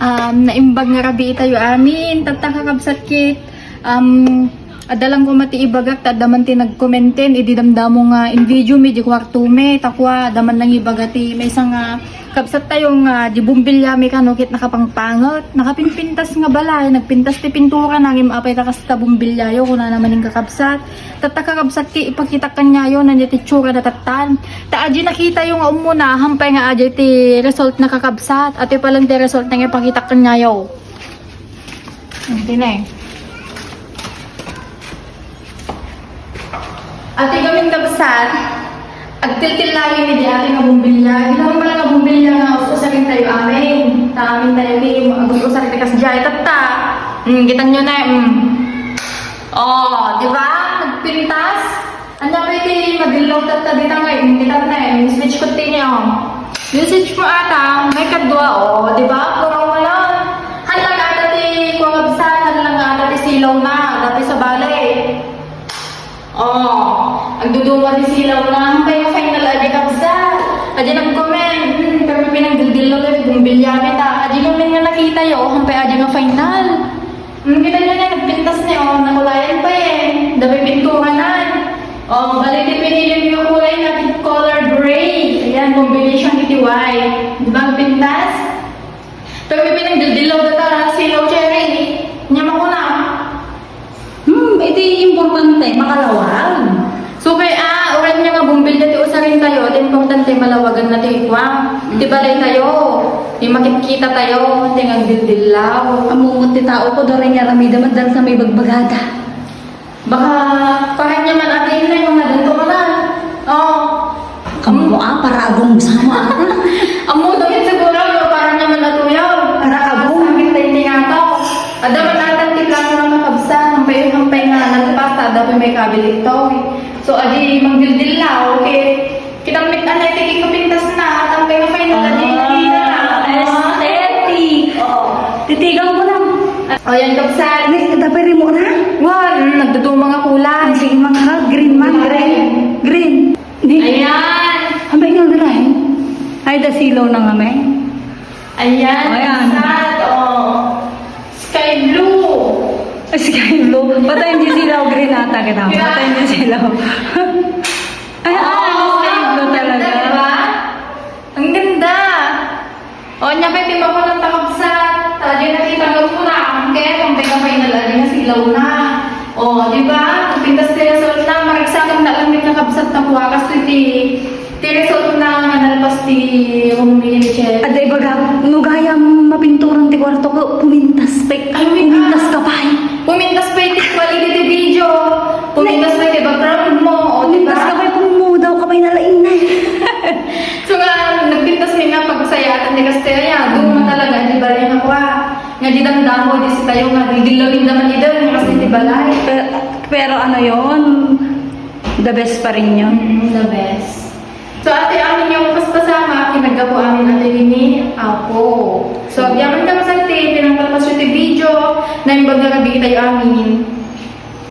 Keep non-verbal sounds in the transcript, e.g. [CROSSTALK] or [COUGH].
um, naimbag nga rabi tayo amin, tatakakabsat kit, um, adalang ko mati ibagak, tadaman ti nagkomenten, ididamdamo nga in video mi, di kwartume, takwa, daman lang ibagati, may isang nga, kabsat tayo nga, di bumbilya mi kanukit nakapangpangot, nakapinpintas nga balay, nagpintas ti pintura nangim apay takas ta bumbilya yo, kuna naman yung kakabsat, tatakakabsat ki, ipakita kanya yo, nandiyan ti tsura na tatan, ta aji nakita yung umuna, hampay nga aji ti result na kakabsat, at yung palang ti result na ipakita kanya yo. Hindi na eh. Ate kaming kabsat, agtiltil lagi ni di ate nga bumbilya. Ginawa pala nga bumbilya nga usarin tayo amin. Ta amin tayo ni agus usarin tayo kasi jay tatta. Mm, kitang nyo na mm. Oh, di ba? Nagpintas. Anya pa iti madilaw tatta dito nga mm, kitang na eh. Switch ko tinyo. Switch mo ata, may kadwa oh, di ba? Kurang ang duduma di silaw na kaya final adi kapsa. Adi nang comment, hmm, pero pinagdildil lang kami bumbilya kita. Adi namin nga nakita yo, hampay adi nga final. Hmm, kita nyo na, nagpintas niya, oh, nakulayan pa eh. Dabi pintuhanan. Oh, balik di pinili mo yung kulay na color gray. Ayan, combination iti white. Di ba pintas? Pero pinagdildilaw data silaw cherry. Nyama ko na. Hmm, iti importante, makalawag. So kay ah, oran niya nga bumbil dati usarin tayo, at importante malawagan na tayo kwang. Di ba rin tayo? Di makikita tayo, hindi nga dildilaw. Amumot ti tao ko doon rin yaramida madal sa may bagbagada. Baka parang niya man atin na yung mga danto mo na. Oo. Kamu mo ah, para agong sama ata. [LAUGHS] Amo daw yun siguro, yung parang niya man atuyaw. Para agong. Sakit tayo hindi nga to. Ada man natin tipla ko ng makabsa, hampay hampay nga nagpasta, dapat may kabilik to. eh. So adi magdildilaw, okay. Kitang mit anay, tiki ko pintas na, at ang kaya final na. Ah, aesthetic. Oo. Titigaw ko lang. O yan. Ay, dapat rin mo na. Wow, nagdudumang nga kulay. Ang sige mga ka, green man, green. Green. Ni, Ayan. Hambay nga ganahin. Ay, da silaw na nga may. Ayan, Ayan. kapsal. Oh. Sky blue. Ay, sky blue. Patay hindi silaw, ata kita. Yeah. Patay hindi silaw. [LAUGHS] Ay, ah, sky blue ang talaga. Ganda, diba? Ang ganda. O, nya pa ito ako ng takapsat. Tadi nakita ko po na ang kaya kung teka final adi na silaw na. O, di ba? Pintas ti result na, mariksakang na lang din nakabsat na kuha. Kasi ti, ti result na nga nalpas ti Rumiliche. Aday baga, nugaya mapinturang ti kwarto ko, pumintas pa. Ay, wait, pumintas ah. ka pa. eh. Pumintas pa yung quality ti video. Pumintas pa yung background mo. O, di Pumintas ka ba? pa, kung mo daw ka pa nalain na. So nga, nagpintas mi nga ni Castella, doon mo talaga, di ba rin ako ah. Nga di damdamo, di si tayo nga, di dilawin naman ito, nga kasi di balay. Pero, pero ano yon the best pa rin yun. Mm, the best. So ate, amin yung paspasama, kinagga po amin ate ini, apo. So, yaman kami sa ate, pinangpalpas yung video, na yung bagagabi tayo amin.